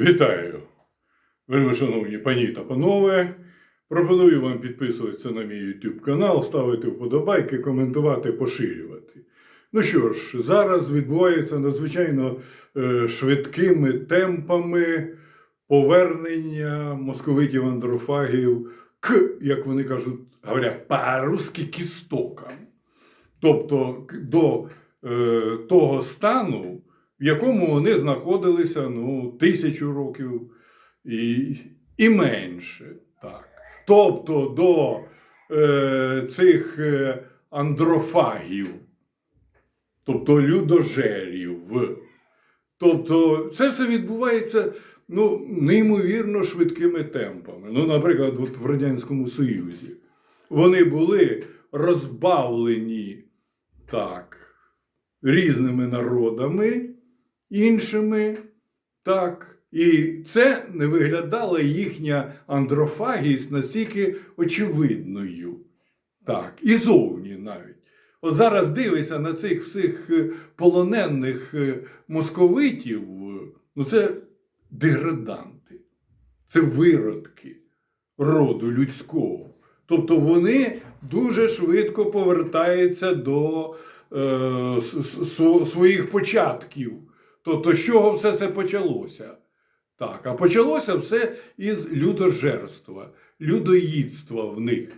Вітаю, вельми шановні пані та панове. Пропоную вам підписуватися на мій YouTube канал, ставити вподобайки, коментувати, поширювати. Ну що ж, зараз відбувається надзвичайно е, швидкими темпами повернення московитів андрофагів к, як вони кажуть, говорять, по-русски кістокам. Тобто до е, того стану, в якому вони знаходилися ну, тисячу років і, і менше. Так. Тобто до е, цих е, андрофагів, тобто людожерів. Тобто це все відбувається ну, неймовірно швидкими темпами. Ну, наприклад, от в Радянському Союзі вони були розбавлені так, різними народами, іншими, так. І це не виглядала їхня андрофагість настільки очевидною. Так, і зовні навіть. От зараз дивишся на цих всіх е, полонених е, московитів, е, ну це деграданти, це виродки роду людського. Тобто вони дуже швидко повертаються до е, своїх початків. Тобто, з чого все це почалося? Так, а почалося все із людожерства, людоїдства в них.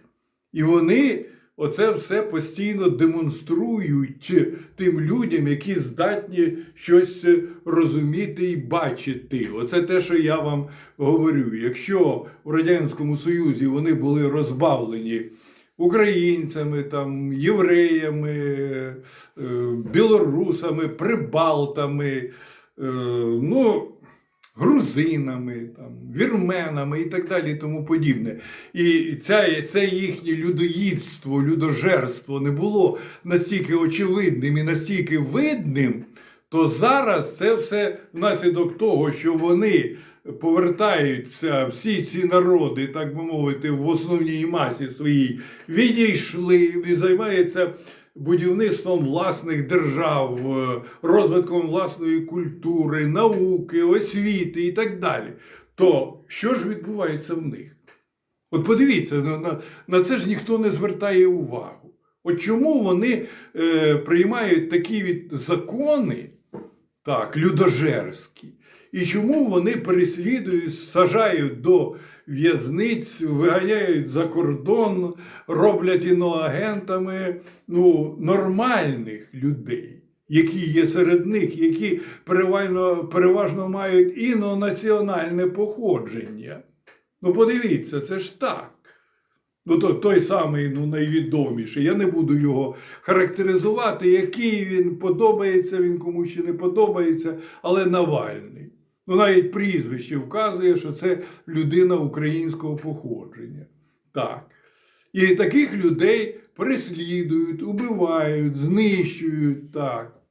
І вони оце все постійно демонструють тим людям, які здатні щось розуміти і бачити. Оце те, що я вам говорю. Якщо в Радянському Союзі вони були розбавлені українцями, там, євреями, е, білорусами, прибалтами, е, ну, грузинами, там, вірменами і так далі, і тому подібне. І ця, це їхнє людоїдство, людожерство не було настільки очевидним і настільки видним, то зараз це все внаслідок того, що вони повертаються, всі ці народи, так би мовити, в основній масі своїй відійшли і займаються будівництвом власних держав, е, розвитком власної культури, науки, освіти і так далі. То що ж відбувається в них? От подивіться, на, на, на це ж ніхто не звертає увагу. От чому вони е, приймають такі від закони, так, людожерські, і чому вони переслідують, сажають до в'язниць, виганяють за кордон, роблять іноагентами ну, нормальних людей, які є серед них, які переважно, переважно мають інонаціональне походження. Ну, подивіться, це ж так. Ну, то, той самий ну, найвідоміший. Я не буду його характеризувати, який він подобається, він комусь ще не подобається, але Навальний. Ну, навіть прізвище вказує, що це людина українського походження. Так. І таких людей переслідують, убивають, знищують. Так.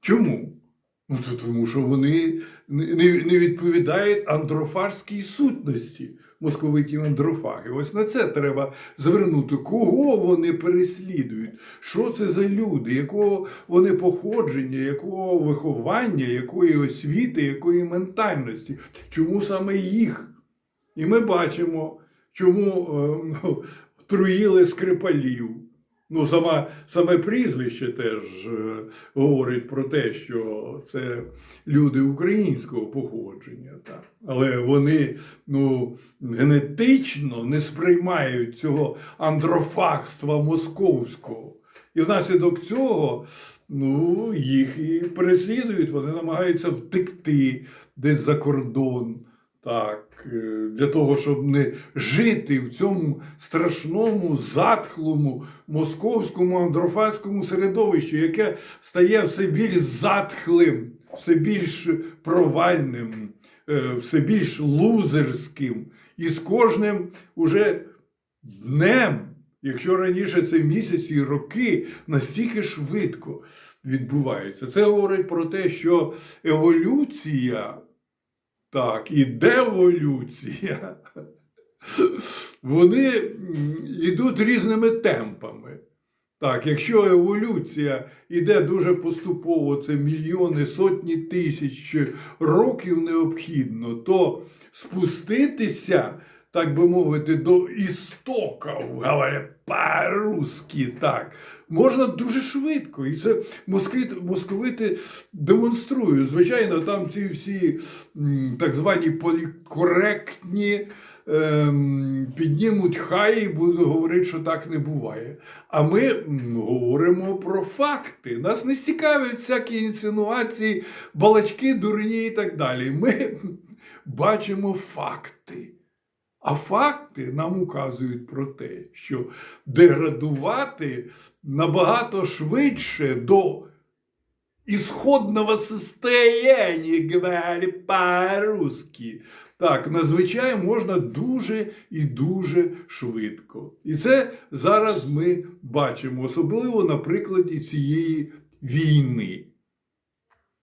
Чому? Ну, то тому що вони не, відповідають андрофарській сутності московитів андрофагів. Ось на це треба звернути, кого вони переслідують, що це за люди, якого вони походження, якого виховання, якої освіти, якої ментальності, чому саме їх? І ми бачимо, чому е, ну, труїли скрипалів. Ну, сама, саме прізвище теж е, говорить про те, що це люди українського походження. Так. Але вони ну, генетично не сприймають цього андрофагства московського. І внаслідок цього ну, їх і переслідують, вони намагаються втекти десь за кордон. Так, е, для того, щоб не жити в цьому страшному, затхлому московському андрофатському середовищі, яке стає все більш затхлим, все більш провальним, е, все більш лузерським. І з кожним уже днем, якщо раніше це місяці і роки, настільки швидко відбувається. Це говорить про те, що еволюція. Так, і деволюція. Вони йдуть різними темпами. Так, якщо еволюція йде дуже поступово, це мільйони, сотні тисяч років необхідно, то спуститися, так би мовити, до істоків, говорять по-русски, так, можна дуже швидко. І це москвити, московити демонструють. Звичайно, там ці всі так звані полікоректні ем, піднімуть хай і будуть говорити, що так не буває. А ми говоримо про факти. Нас не цікавлять всякі інсинуації, балачки, дурні і так далі. Ми бачимо факти. А факти нам указують про те, що деградувати набагато швидше до исходного состояния, говоря по-русски. Так, надзвичай можна дуже і дуже швидко. І це зараз ми бачимо, особливо на прикладі цієї війни.